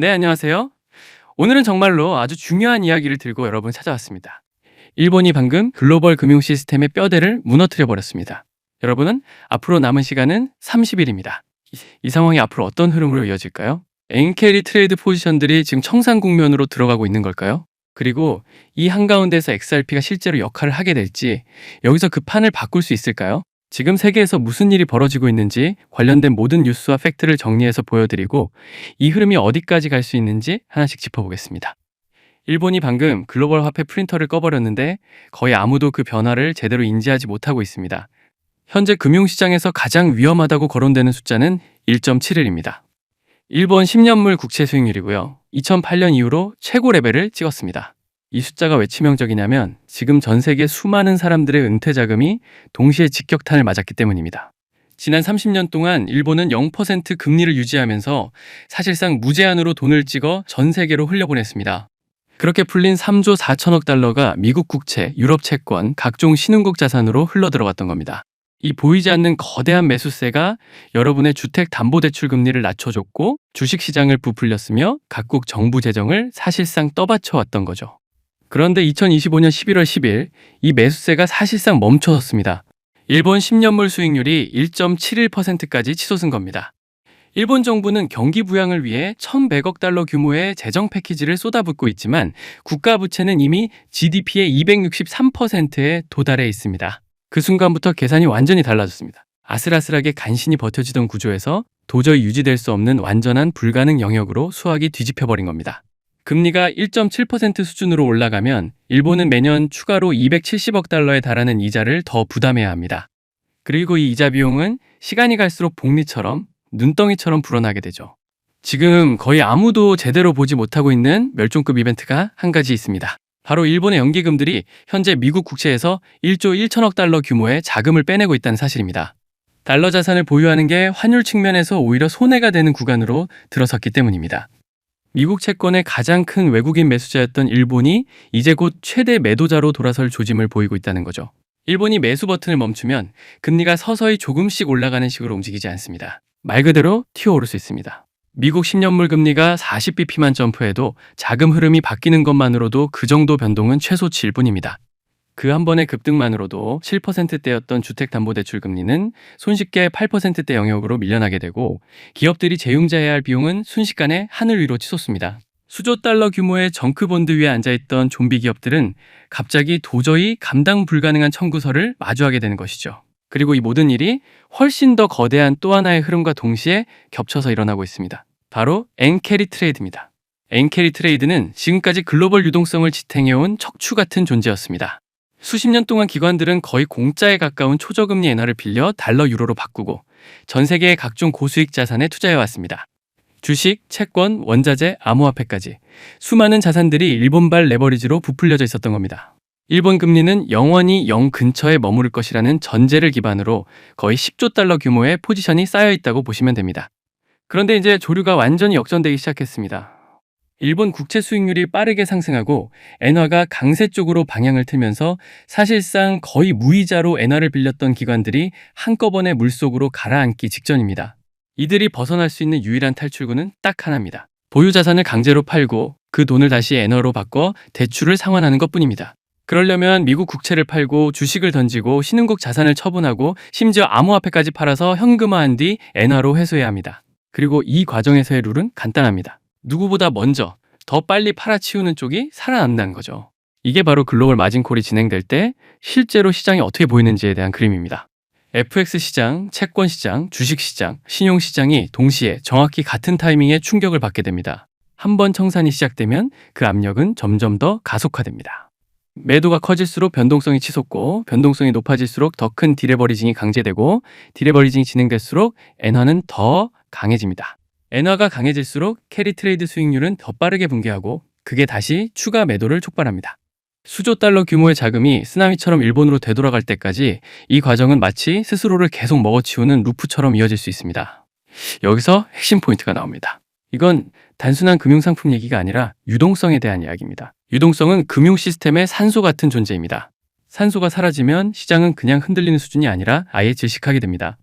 네, 안녕하세요. 오늘은 정말로 아주 중요한 이야기를 들고 여러분 찾아왔습니다. 일본이 방금 글로벌 금융 시스템의 뼈대를 무너뜨려 버렸습니다. 여러분은 앞으로 남은 시간은 30일입니다. 이 상황이 앞으로 어떤 흐름으로 이어질까요? 엔캐리 트레이드 포지션들이 지금 청산 국면으로 들어가고 있는 걸까요? 그리고 이 한가운데서 XRP가 실제로 역할을 하게 될지 여기서 그 판을 바꿀 수 있을까요? 지금 세계에서 무슨 일이 벌어지고 있는지 관련된 모든 뉴스와 팩트를 정리해서 보여드리고 이 흐름이 어디까지 갈 수 있는지 하나씩 짚어보겠습니다. 일본이 방금 글로벌 화폐 프린터를 꺼버렸는데 거의 아무도 그 변화를 제대로 인지하지 못하고 있습니다. 현재 금융시장에서 가장 위험하다고 거론되는 숫자는 1.71입니다. 일본 10년물 국채 수익률이고요. 2008년 이후로 최고 레벨을 찍었습니다. 이 숫자가 왜 치명적이냐면 지금 전 세계 수많은 사람들의 은퇴 자금이 동시에 직격탄을 맞았기 때문입니다. 지난 30년 동안 일본은 0% 금리를 유지하면서 사실상 무제한으로 돈을 찍어 전 세계로 흘려보냈습니다. 그렇게 풀린 3조 4천억 달러가 미국 국채, 유럽 채권, 각종 신흥국 자산으로 흘러들어갔던 겁니다. 이 보이지 않는 거대한 매수세가 여러분의 주택 담보 대출 금리를 낮춰줬고 주식 시장을 부풀렸으며 각국 정부 재정을 사실상 떠받쳐 왔던 거죠. 그런데 2025년 11월 10일 이 매수세가 사실상 멈춰섰습니다. 일본 10년물 수익률이 1.71%까지 치솟은 겁니다. 일본 정부는 경기 부양을 위해 1,100억 달러 규모의 재정 패키지를 쏟아붓고 있지만 국가 부채는 이미 GDP의 263%에 도달해 있습니다. 그 순간부터 계산이 완전히 달라졌습니다. 아슬아슬하게 간신히 버텨지던 구조에서 도저히 유지될 수 없는 완전한 불가능 영역으로 수학이 뒤집혀버린 겁니다. 금리가 1.7% 수준으로 올라가면 일본은 매년 추가로 270억 달러에 달하는 이자를 더 부담해야 합니다. 그리고 이 이자 비용은 시간이 갈수록 복리처럼 눈덩이처럼 불어나게 되죠. 지금 거의 아무도 제대로 보지 못하고 있는 멸종급 이벤트가 한 가지 있습니다. 바로 일본의 연기금들이 현재 미국 국채에서 1조 1천억 달러 규모의 자금을 빼내고 있다는 사실입니다. 달러 자산을 보유하는 게 환율 측면에서 오히려 손해가 되는 구간으로 들어섰기 때문입니다. 미국 채권의 가장 큰 외국인 매수자였던 일본이 이제 곧 최대 매도자로 돌아설 조짐을 보이고 있다는 거죠. 일본이 매수 버튼을 멈추면 금리가 서서히 조금씩 올라가는 식으로 움직이지 않습니다. 말 그대로 튀어오를 수 있습니다. 미국 10년물 금리가 40bp만 점프해도 자금 흐름이 바뀌는 것만으로도 그 정도 변동은 최소치일 뿐입니다. 그 한 번의 급등만으로도 7%대였던 주택담보대출 금리는 손쉽게 8%대 영역으로 밀려나게 되고 기업들이 재융자해야 할 비용은 순식간에 하늘 위로 치솟습니다. 수조 달러 규모의 정크본드 위에 앉아있던 좀비 기업들은 갑자기 도저히 감당 불가능한 청구서를 마주하게 되는 것이죠. 그리고 이 모든 일이 훨씬 더 거대한 또 하나의 흐름과 동시에 겹쳐서 일어나고 있습니다. 바로 엔캐리 트레이드입니다. 엔캐리 트레이드는 지금까지 글로벌 유동성을 지탱해온 척추 같은 존재였습니다. 수십 년 동안 기관들은 거의 공짜에 가까운 초저금리 엔화를 빌려 달러 유로로 바꾸고 전 세계의 각종 고수익 자산에 투자해 왔습니다. 주식, 채권, 원자재, 암호화폐까지 수많은 자산들이 일본발 레버리지로 부풀려져 있었던 겁니다. 일본 금리는 영원히 0 근처에 머무를 것이라는 전제를 기반으로 거의 10조 달러 규모의 포지션이 쌓여 있다고 보시면 됩니다. 그런데 이제 조류가 완전히 역전되기 시작했습니다. 일본 국채 수익률이 빠르게 상승하고 엔화가 강세 쪽으로 방향을 틀면서 사실상 거의 무이자로 엔화를 빌렸던 기관들이 한꺼번에 물속으로 가라앉기 직전입니다. 이들이 벗어날 수 있는 유일한 탈출구는 딱 하나입니다. 보유 자산을 강제로 팔고 그 돈을 다시 엔화로 바꿔 대출을 상환하는 것 뿐입니다. 그러려면 미국 국채를 팔고 주식을 던지고 신흥국 자산을 처분하고 심지어 암호화폐까지 팔아서 현금화한 뒤 엔화로 회수해야 합니다. 그리고 이 과정에서의 룰은 간단합니다. 누구보다 먼저 더 빨리 팔아치우는 쪽이 살아남는 거죠. 이게 바로 글로벌 마진콜이 진행될 때 실제로 시장이 어떻게 보이는지에 대한 그림입니다. FX 시장, 채권 시장, 주식 시장, 신용 시장이 동시에 정확히 같은 타이밍에 충격을 받게 됩니다. 한 번 청산이 시작되면 그 압력은 점점 더 가속화됩니다. 매도가 커질수록 변동성이 치솟고 변동성이 높아질수록 더 큰 디레버리징이 강제되고 디레버리징이 진행될수록 엔화는 더 강해집니다. 엔화가 강해질수록 캐리 트레이드 수익률은 더 빠르게 붕괴하고 그게 다시 추가 매도를 촉발합니다. 수조 달러 규모의 자금이 쓰나미처럼 일본으로 되돌아갈 때까지 이 과정은 마치 스스로를 계속 먹어치우는 루프처럼 이어질 수 있습니다. 여기서 핵심 포인트가 나옵니다. 이건 단순한 금융상품 얘기가 아니라 유동성에 대한 이야기입니다. 유동성은 금융 시스템의 산소 같은 존재입니다. 산소가 사라지면 시장은 그냥 흔들리는 수준이 아니라 아예 질식하게 됩니다.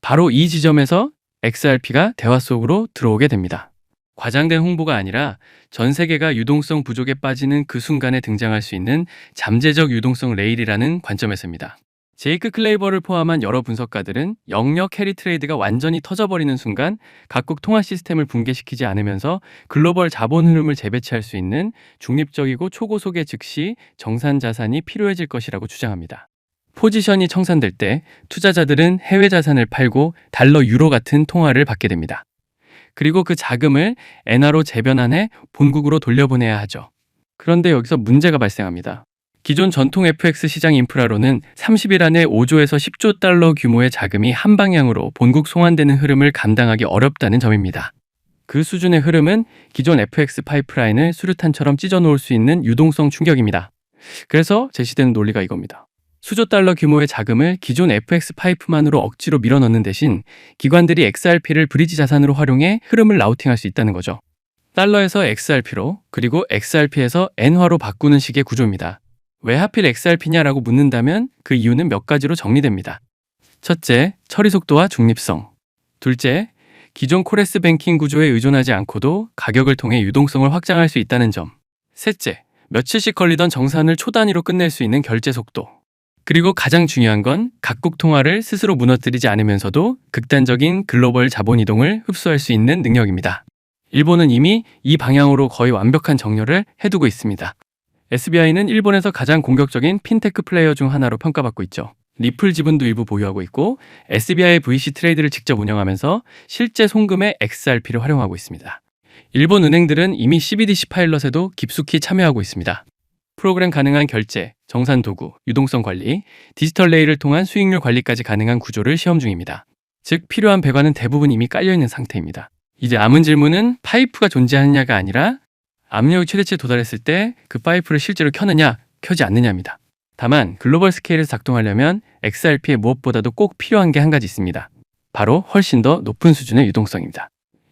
바로 이 지점에서 XRP가 대화 속으로 들어오게 됩니다. 과장된 홍보가 아니라 전 세계가 유동성 부족에 빠지는 그 순간에 등장할 수 있는 잠재적 유동성 레일이라는 관점에서입니다. 제이크 클레이버를 포함한 여러 분석가들은 영역 캐리 트레이드가 완전히 터져버리는 순간 각국 통화 시스템을 붕괴시키지 않으면서 글로벌 자본 흐름을 재배치할 수 있는 중립적이고 초고속의 즉시 정산 자산이 필요해질 것이라고 주장합니다. 포지션이 청산될 때 투자자들은 해외 자산을 팔고 달러 유로 같은 통화를 받게 됩니다. 그리고 그 자금을 엔화로 재변환해 본국으로 돌려보내야 하죠. 그런데 여기서 문제가 발생합니다. 기존 전통 FX 시장 인프라로는 30일 안에 5조에서 10조 달러 규모의 자금이 한 방향으로 본국 송환되는 흐름을 감당하기 어렵다는 점입니다. 그 수준의 흐름은 기존 FX 파이프라인을 수류탄처럼 찢어 놓을 수 있는 유동성 충격입니다. 그래서 제시되는 논리가 이겁니다. 수조 달러 규모의 자금을 기존 FX 파이프만으로 억지로 밀어넣는 대신 기관들이 XRP를 브리지 자산으로 활용해 흐름을 라우팅할 수 있다는 거죠. 달러에서 XRP로 그리고 XRP에서 엔화로 바꾸는 식의 구조입니다. 왜 하필 XRP냐라고 묻는다면 그 이유는 몇 가지로 정리됩니다. 첫째, 처리 속도와 중립성. 둘째, 기존 코레스 뱅킹 구조에 의존하지 않고도 가격을 통해 유동성을 확장할 수 있다는 점. 셋째, 며칠씩 걸리던 정산을 초 단위로 끝낼 수 있는 결제 속도. 그리고 가장 중요한 건 각국 통화를 스스로 무너뜨리지 않으면서도 극단적인 글로벌 자본 이동을 흡수할 수 있는 능력입니다. 일본은 이미 이 방향으로 거의 완벽한 정렬을 해두고 있습니다. SBI는 일본에서 가장 공격적인 핀테크 플레이어 중 하나로 평가받고 있죠. 리플 지분도 일부 보유하고 있고 SBI VC 트레이드를 직접 운영하면서 실제 송금의 XRP를 활용하고 있습니다. 일본 은행들은 이미 CBDC 파일럿에도 깊숙이 참여하고 있습니다. 프로그램 가능한 결제, 정산 도구, 유동성 관리, 디지털 레일을 통한 수익률 관리까지 가능한 구조를 시험 중입니다. 즉 필요한 배관은 대부분 이미 깔려 있는 상태입니다. 이제 남은 질문은 파이프가 존재하느냐가 아니라 압력이 최대치에 도달했을 때 그 파이프를 실제로 켜느냐, 켜지 않느냐입니다. 다만 글로벌 스케일에서 작동하려면 XRP에 무엇보다도 꼭 필요한 게 한 가지 있습니다. 바로 훨씬 더 높은 수준의 유동성입니다.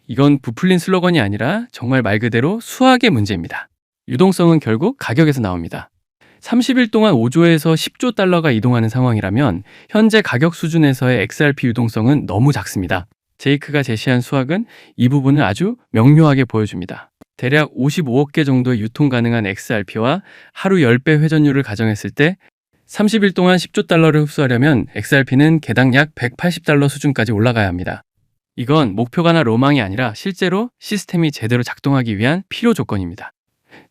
이건 부풀린 슬로건이 아니라 정말 말 그대로 수학의 문제입니다. 유동성은 결국 가격에서 나옵니다. 30일 동안 5조에서 10조 달러가 이동하는 상황이라면 현재 가격 수준에서의 XRP 유동성은 너무 작습니다. 제이크가 제시한 수학은 이 부분을 아주 명료하게 보여줍니다. 대략 55억 개 정도의 유통 가능한 XRP와 하루 10배 회전율을 가정했을 때 30일 동안 10조 달러를 흡수하려면 XRP는 개당 약 180달러 수준까지 올라가야 합니다. 이건 목표가나 로망이 아니라 실제로 시스템이 제대로 작동하기 위한 필요 조건입니다.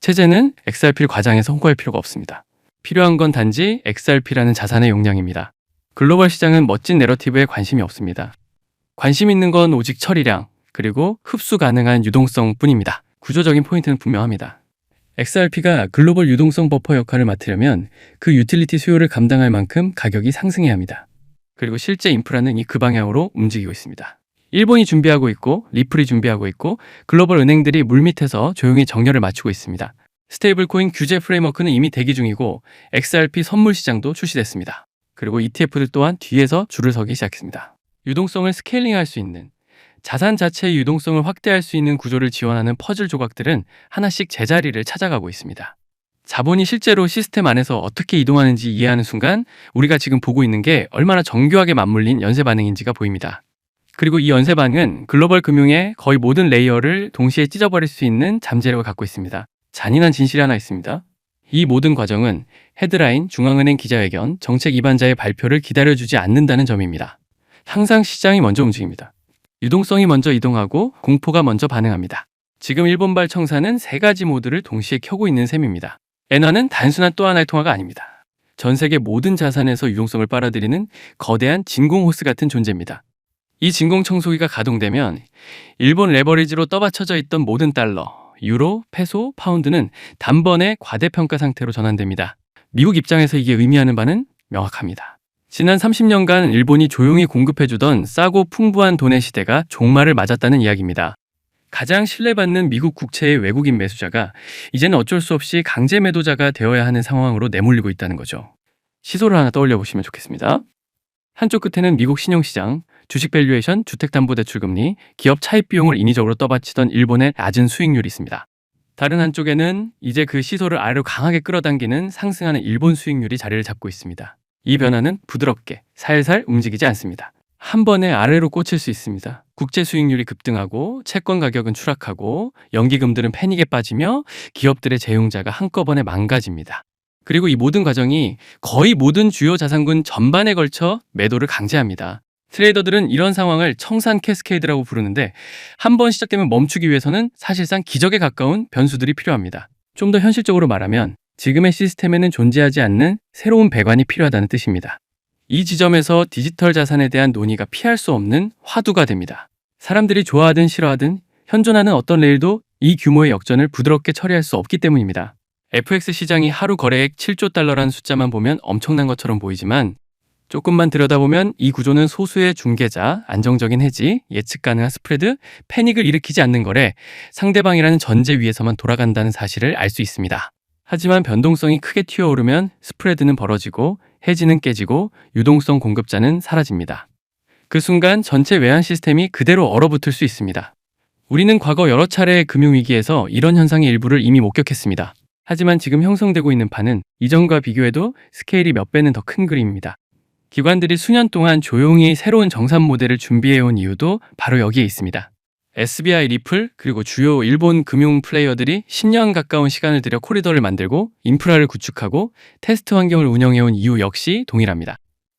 체제는 XRP를 과장해서 홍보할 필요가 없습니다. 필요한 건 단지 XRP라는 자산의 용량입니다. 글로벌 시장은 멋진 내러티브에 관심이 없습니다. 관심 있는 건 오직 처리량, 그리고 흡수 가능한 유동성 뿐입니다. 구조적인 포인트는 분명합니다. XRP가 글로벌 유동성 버퍼 역할을 맡으려면 그 유틸리티 수요를 감당할 만큼 가격이 상승해야 합니다. 그리고 실제 인프라는 이 그 방향으로 움직이고 있습니다. 일본이 준비하고 있고 리플이 준비하고 있고 글로벌 은행들이 물밑에서 조용히 정렬을 맞추고 있습니다. 스테이블 코인 규제 프레임워크는 이미 대기 중이고 XRP 선물 시장도 출시됐습니다. 그리고 ETF들 또한 뒤에서 줄을 서기 시작했습니다. 유동성을 스케일링할 수 있는 자산 자체의 유동성을 확대할 수 있는 구조를 지원하는 퍼즐 조각들은 하나씩 제자리를 찾아가고 있습니다. 자본이 실제로 시스템 안에서 어떻게 이동하는지 이해하는 순간 우리가 지금 보고 있는 게 얼마나 정교하게 맞물린 연쇄 반응인지가 보입니다. 그리고 이 연쇄 반응은 글로벌 금융의 거의 모든 레이어를 동시에 찢어버릴 수 있는 잠재력을 갖고 있습니다. 잔인한 진실이 하나 있습니다. 이 모든 과정은 헤드라인, 중앙은행 기자회견, 정책 입안자의 발표를 기다려주지 않는다는 점입니다. 항상 시장이 먼저 움직입니다. 유동성이 먼저 이동하고 공포가 먼저 반응합니다. 지금 일본발 청사는 세 가지 모드를 동시에 켜고 있는 셈입니다. 엔화는 단순한 또 하나의 통화가 아닙니다. 전 세계 모든 자산에서 유동성을 빨아들이는 거대한 진공 호스 같은 존재입니다. 이 진공 청소기가 가동되면 일본 레버리지로 떠받쳐져 있던 모든 달러, 유로, 페소, 파운드는 단번에 과대평가 상태로 전환됩니다. 미국 입장에서 이게 의미하는 바는 명확합니다. 지난 30년간 일본이 조용히 공급해주던 싸고 풍부한 돈의 시대가 종말을 맞았다는 이야기입니다. 가장 신뢰받는 미국 국채의 외국인 매수자가 이제는 어쩔 수 없이 강제 매도자가 되어야 하는 상황으로 내몰리고 있다는 거죠. 시소를 하나 떠올려 보시면 좋겠습니다. 한쪽 끝에는 미국 신용시장, 주식 밸류에이션, 주택담보대출금리, 기업 차입 비용을 인위적으로 떠받치던 일본의 낮은 수익률이 있습니다. 다른 한쪽에는 이제 그 시소를 아래로 강하게 끌어당기는 상승하는 일본 수익률이 자리를 잡고 있습니다. 이 변화는 부드럽게 살살 움직이지 않습니다. 한 번에 아래로 꽂힐 수 있습니다. 국제 수익률이 급등하고 채권 가격은 추락하고 연기금들은 패닉에 빠지며 기업들의 재용자가 한꺼번에 망가집니다. 그리고 이 모든 과정이 거의 모든 주요 자산군 전반에 걸쳐 매도를 강제합니다. 트레이더들은 이런 상황을 청산 캐스케이드라고 부르는데 한 번 시작되면 멈추기 위해서는 사실상 기적에 가까운 변수들이 필요합니다. 좀 더 현실적으로 말하면 지금의 시스템에는 존재하지 않는 새로운 배관이 필요하다는 뜻입니다. 이 지점에서 디지털 자산에 대한 논의가 피할 수 없는 화두가 됩니다. 사람들이 좋아하든 싫어하든 현존하는 어떤 레일도 이 규모의 역전을 부드럽게 처리할 수 없기 때문입니다. FX 시장이 하루 거래액 7조 달러라는 숫자만 보면 엄청난 것처럼 보이지만 조금만 들여다보면 이 구조는 소수의 중개자, 안정적인 해지, 예측 가능한 스프레드, 패닉을 일으키지 않는 거래, 상대방이라는 전제 위에서만 돌아간다는 사실을 알 수 있습니다. 하지만 변동성이 크게 튀어오르면 스프레드는 벌어지고 해지는 깨지고 유동성 공급자는 사라집니다. 그 순간 전체 외환 시스템이 그대로 얼어붙을 수 있습니다. 우리는 과거 여러 차례의 금융위기에서 이런 현상의 일부를 이미 목격했습니다. 하지만 지금 형성되고 있는 판은 이전과 비교해도 스케일이 몇 배는 더 큰 그림입니다. 기관들이 수년 동안 조용히 새로운 정산 모델을 준비해온 이유도 바로 여기에 있습니다. SBI 리플 그리고 주요 일본 금융 플레이어들이 10년 가까운 시간을 들여 코리더를 만들고 인프라를 구축하고 테스트 환경을 운영해온 이유 역시 동일합니다.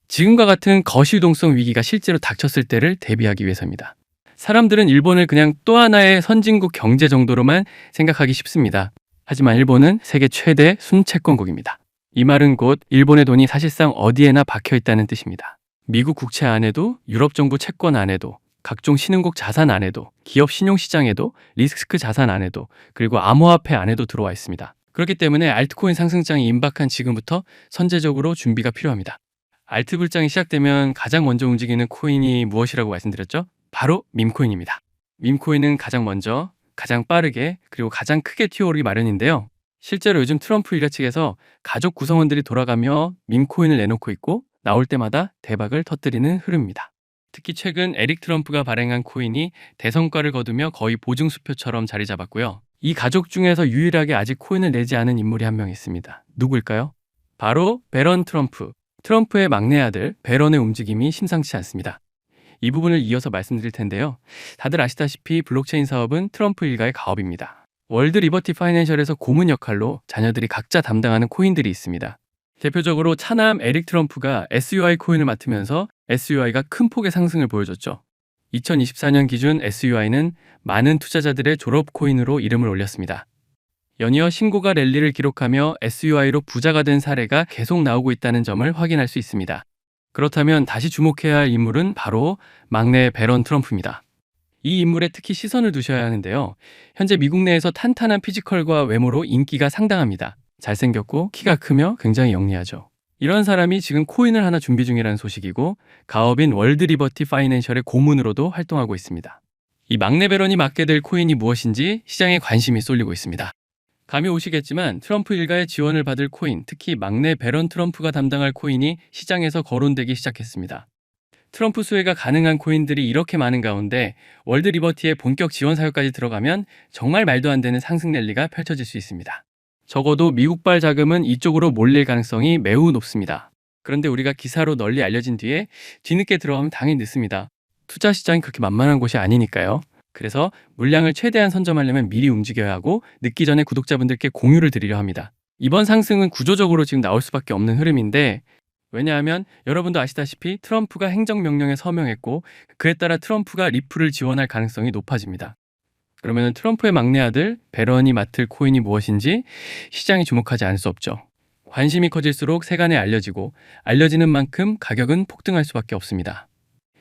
지금과 같은 거시유동성 위기가 실제로 닥쳤을 때를 대비하기 위해서입니다. 사람들은 일본을 그냥 또 하나의 선진국 경제 정도로만 생각하기 쉽습니다. 하지만 일본은 세계 최대 순채권국입니다. 이 말은 곧 일본의 돈이 사실상 어디에나 박혀 있다는 뜻입니다. 미국 국채 안에도 유럽 정부 채권 안에도 각종 신흥국 자산 안에도 기업 신용시장에도 리스크 자산 안에도 그리고 암호화폐 안에도 들어와 있습니다. 그렇기 때문에 알트코인 상승장이 임박한 지금부터 선제적으로 준비가 필요합니다. 알트 불장이 시작되면 가장 먼저 움직이는 코인이 무엇이라고 말씀드렸죠? 바로 밈코인입니다. 밈코인은 가장 먼저, 가장 빠르게, 그리고 가장 크게 튀어오르기 마련인데요. 실제로 요즘 트럼프 일가 측에서 가족 구성원들이 돌아가며 밈코인을 내놓고 있고 나올 때마다 대박을 터뜨리는 흐름입니다. 특히 최근 에릭 트럼프가 발행한 코인이 대성과를 거두며 거의 보증수표처럼 자리 잡았고요. 이 가족 중에서 유일하게 아직 코인을 내지 않은 인물이 한 명 있습니다. 누구일까요? 바로 베런 트럼프. 트럼프의 막내 아들 베런의 움직임이 심상치 않습니다. 이 부분을 이어서 말씀드릴 텐데요. 다들 아시다시피 블록체인 사업은 트럼프 일가의 가업입니다. 월드 리버티 파이낸셜에서 고문 역할로 자녀들이 각자 담당하는 코인들이 있습니다. 대표적으로 차남 에릭 트럼프가 SUI 코인을 맡으면서 SUI가 큰 폭의 상승을 보여줬죠. 2024년 기준 SUI는 많은 투자자들의 졸업 코인으로 이름을 올렸습니다. 연이어 신고가 랠리를 기록하며 SUI로 부자가 된 사례가 계속 나오고 있다는 점을 확인할 수 있습니다. 그렇다면 다시 주목해야 할 인물은 바로 막내 베런 트럼프입니다. 이 인물에 특히 시선을 두셔야 하는데요. 현재 미국 내에서 탄탄한 피지컬과 외모로 인기가 상당합니다. 잘생겼고 키가 크며 굉장히 영리하죠. 이런 사람이 지금 코인을 하나 준비 중이라는 소식이고 가업인 월드 리버티 파이낸셜의 고문으로도 활동하고 있습니다. 이 막내 베런이 맡게 될 코인이 무엇인지 시장에 관심이 쏠리고 있습니다. 감이 오시겠지만 트럼프 일가의 지원을 받을 코인, 특히 막내 베런 트럼프가 담당할 코인이 시장에서 거론되기 시작했습니다. 트럼프 수혜가 가능한 코인들이 이렇게 많은 가운데 월드 리버티의 본격 지원 사유까지 들어가면 정말 말도 안 되는 상승 랠리가 펼쳐질 수 있습니다. 적어도 미국발 자금은 이쪽으로 몰릴 가능성이 매우 높습니다. 그런데 우리가 기사로 널리 알려진 뒤에 뒤늦게 들어가면 당연히 늦습니다. 투자 시장이 그렇게 만만한 곳이 아니니까요. 그래서 물량을 최대한 선점하려면 미리 움직여야 하고 늦기 전에 구독자분들께 공유를 드리려 합니다. 이번 상승은 구조적으로 지금 나올 수밖에 없는 흐름인데 왜냐하면 여러분도 아시다시피 트럼프가 행정명령에 서명했고 그에 따라 트럼프가 리플을 지원할 가능성이 높아집니다. 그러면 트럼프의 막내 아들 베런이 맡을 코인이 무엇인지 시장이 주목하지 않을 수 없죠. 관심이 커질수록 세간에 알려지고 알려지는 만큼 가격은 폭등할 수밖에 없습니다.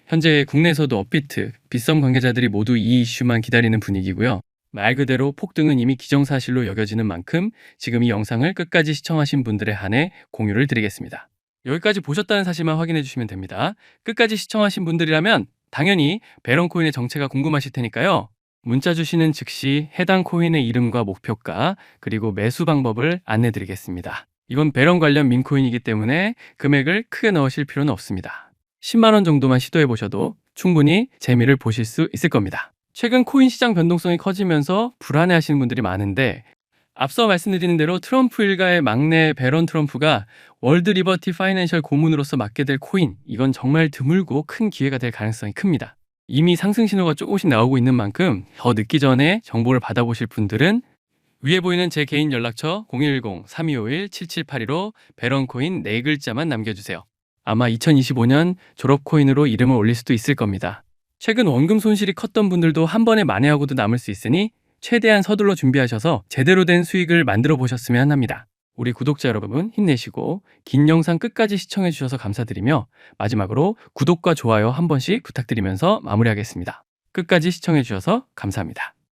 현재 국내에서도 업비트, 빗썸 관계자들이 모두 이 이슈만 기다리는 분위기고요. 말 그대로 폭등은 이미 기정사실로 여겨지는 만큼 지금 이 영상을 끝까지 시청하신 분들에 한해 공유를 드리겠습니다. 여기까지 보셨다는 사실만 확인해 주시면 됩니다. 끝까지 시청하신 분들이라면 당연히 베런코인의 정체가 궁금하실 테니까요. 문자 주시는 즉시 해당 코인의 이름과 목표가 그리고 매수 방법을 안내 드리겠습니다. 이건 베런 관련 민코인이기 때문에 금액을 크게 넣으실 필요는 없습니다. 10만원 정도만 시도해 보셔도 충분히 재미를 보실 수 있을 겁니다. 최근 코인 시장 변동성이 커지면서 불안해 하시는 분들이 많은데 앞서 말씀드린 대로 트럼프 일가의 막내 베런 트럼프가 월드 리버티 파이낸셜 고문으로서 맡게 될 코인, 이건 정말 드물고 큰 기회가 될 가능성이 큽니다. 이미 상승 신호가 조금씩 나오고 있는 만큼 더 늦기 전에 정보를 받아보실 분들은 위에 보이는 제 개인 연락처 010-3251-7782로 베런코인 네 글자만 남겨주세요. 아마 2025년 졸업 코인으로 이름을 올릴 수도 있을 겁니다. 최근 원금 손실이 컸던 분들도 한 번에 만회하고도 남을 수 있으니 최대한 서둘러 준비하셔서 제대로 된 수익을 만들어 보셨으면 합니다. 우리 구독자 여러분 힘내시고 긴 영상 끝까지 시청해 주셔서 감사드리며 마지막으로 구독과 좋아요 한 번씩 부탁드리면서 마무리하겠습니다. 끝까지 시청해 주셔서 감사합니다.